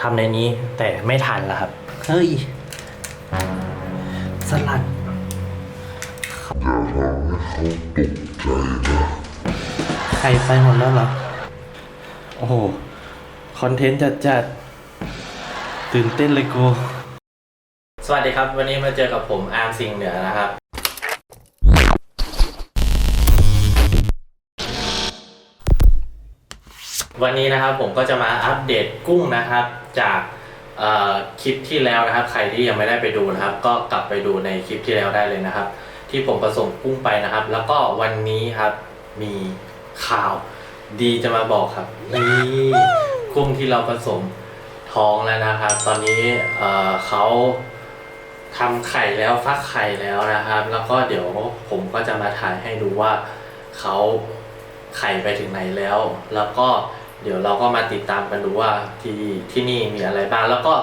ทำในนี้แต่ไม่ทันแล้วครับ เฮ้ย สลัดใครไปหมดแล้วเหรอ โอ้โห คอนเทนต์จัดจัดๆตื่นเต้นเลยกู สวัสดีครับ วันนี้มาเจอกับผมอาร์มสิงห์เหนือนะครับ วันนี้นะครับผมก็จะมาอัปเดตกุ้งนะครับ จากคลิปที่แล้วนะครับ ใครที่ยังไม่ได้ไปดูนะครับ ก็กลับไปดูในคลิปที่แล้วได้เลยนะครับ ที่ผมผสมกุ้งไปนะครับ แล้วก็วันนี้ครับมีข่าวดีจะมาบอกครับนี่กุ้งที่เราผสมท้องแล้วนะครับ ตอนนี้เเขาทำไข่แล้วฟักไข่แล้วนะครับ แล้วก็เดี๋ยวผมก็จะมาถ่ายให้ดูว่าเขาไข่ไปถึงไหนแล้ว แล้วก็ เดี๋ยวเราก็มาติดตามกันดูว่าที่ที่นี่มีอะไรบ้าง แล้วก็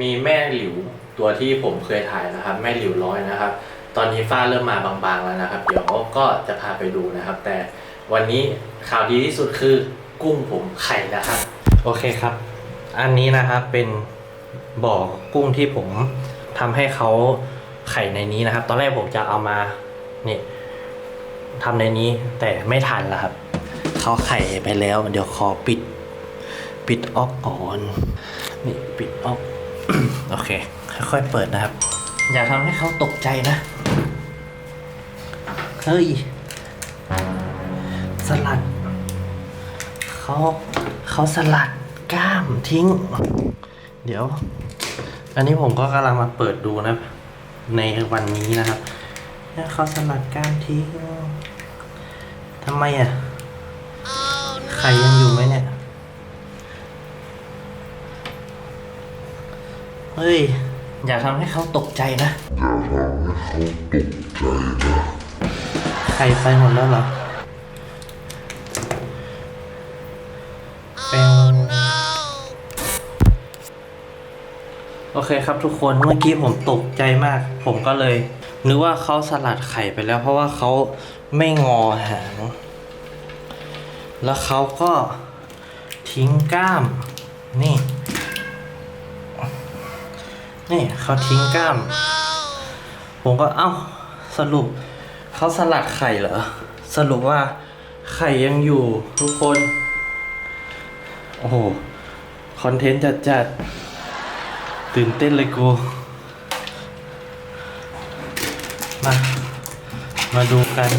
มีแม่หลิวตัวที่ผมเคยถ่ายนะครับ แม่หลิวร้อยนะครับ ตอนนี้ฝ้าเริ่มมาบางๆแล้วนะครับ เดี๋ยวก็จะพาไปดูนะครับ แต่วันนี้ข่าวดีที่สุดคือกุ้งผมไข่แล้วครับ โอเคครับ อันนี้นะครับเป็นบ่อกุ้งที่ผมทำให้เขาไข่ในนี้นะครับ ตอนแรกผมจะเอามานี่ทำในนี้แต่ไม่ทันแล้วครับ เขาไข่ไปแล้ว เดี๋ยวขอปิด ปิดออกก่อนนี่ปิดออก โอเค ค่อยๆเปิดนะครับ อย่าทำให้เขาตกใจนะ เฮ้ย สลัด เขาเขาสลัดกล้ามทิ้ง เดี๋ยว อันนี้ผมก็กำลังมาเปิดดูนะ ในวันนี้นะครับเนี่ยเขาสลัดกล้ามทิ้งทำไมอะ ข่ยังอยู่ไหมเนี่ย เฮ้ย อย่าทำให้เขาตกใจนะใครไปหมดแล้วเหรอแปวโอเคครับทุกคนเมื่อกี้ผมตกใจมาก ผมก็เลยนึกว่าเขาสลัดไข่ไปแล้ว เพราะว่าเขาไม่งอหาง แล้วเขาก็ทิ้งกล้าม นี่ นี่เขาทิ้งกล้าม ผมก็เอ้าสรุปเขาสลัดไข่เหรอ สรุปว่าไข่ยังอยู่ทุกคน โอ้โห คอนเทนต์จัดจัดตื่นเต้นเลยกู มา มาดูกัน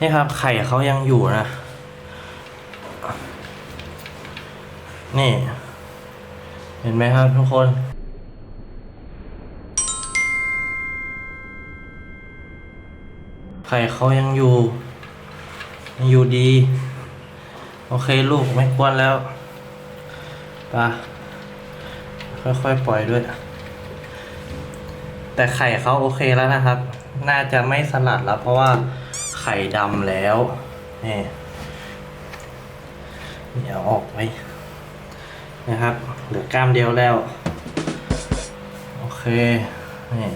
นี่ครับไข่เขายังอยู่นะ นี่ เห็นไหมครับทุกคน ไข่เขายังอยู่ยังอยู่ดี โอเคลูกไม่ควรแล้วปะค่อยๆปล่อยด้วย แต่ไข่เขาโอเคแล้วนะครับ น่าจะไม่สลัดแล้วเพราะว่า ข่ดำแล้วนี่เดี๋ยวออกไปนะครับ เหลือกล้ามเดียวแล้ว โอเคนี่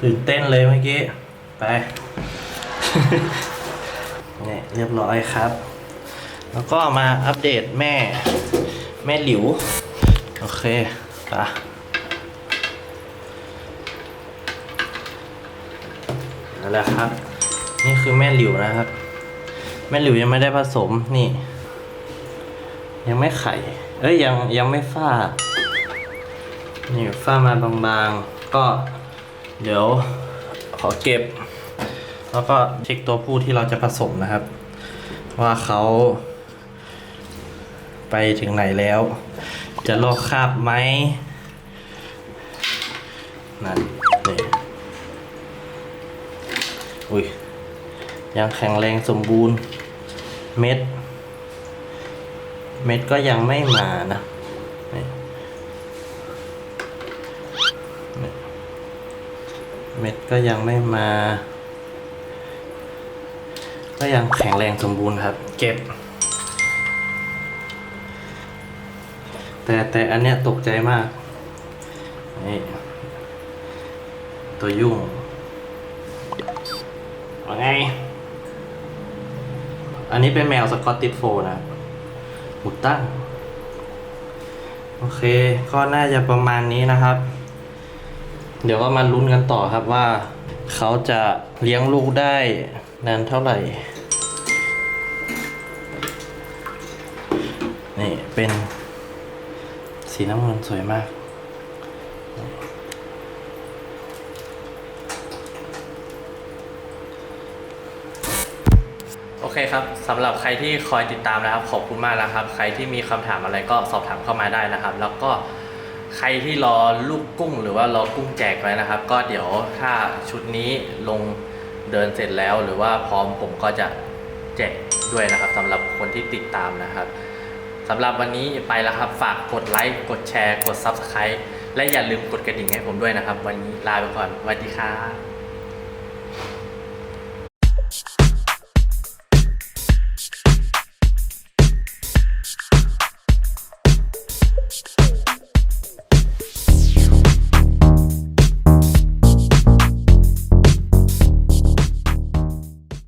ตื่นเต้นเลยเมื่อกี้ ไปนี่เรียบร้อยครับ แล้วก็มาอัปเดตแม่แม่หลิว โอเคไป นั่นแหละครับ นี่คือแม่หลิวนะครับ แม่หลิวยังไม่ได้ผสมนี่ ยังไม่ไข่ เอ้ยยังยังไม่ฝ้า นี่ฝ้ามาบางๆ ก็เดี๋ยวขอเก็บ แล้วก็เช็คตัวผู้ที่เราจะผสมนะครับ ว่าเขาไปถึงไหนแล้ว จะลอกคราบไหมนั่น อุ้ยยังแข็งแรงสมบูรณ์ เม็ด เม็ดก็ยังไม่มานะเม็ดก็ยังไม่มา ก็ยังแข็งแรงสมบูรณ์ครับ เก็บ แต่แต่อันเนี้ยตกใจมากนี่ตัวยุ่ง ไง อันนี้เป็นแมวสกอตติชโฟนะหมุดตั้ง โอเค ก็น่าจะประมาณนี้นะครับ เดี๋ยวก็มาลุ้นกันต่อครับว่า เขาจะเลี้ยงลูกได้นานเท่าไหร่ นี่เป็นสีน้ำเงินสวยมาก โอเคครับสำหรับใครที่คอยติดตามนะครับ ขอบคุณมากนะครับ ใครที่มีคำถามอะไรก็สอบถามเข้ามาได้นะครับ แล้วก็ใครที่รอลูกกุ้งหรือว่ารอกุ้งแจกไว้นะครับ ก็เดี๋ยวถ้าชุดนี้ลงเดินเสร็จแล้ว หรือว่าพร้อมผมก็จะแจกด้วยนะครับสำหรับคนที่ติดตามนะครับสำหรับวันนี้ไปแล้วครับ ฝากกดไลค์กดแชร์ กด Subscribe และอย่าลืมกดกระดิ่งให้ผมด้วยนะครับ วันนี้ลาไปก่อนสวัสดีครับ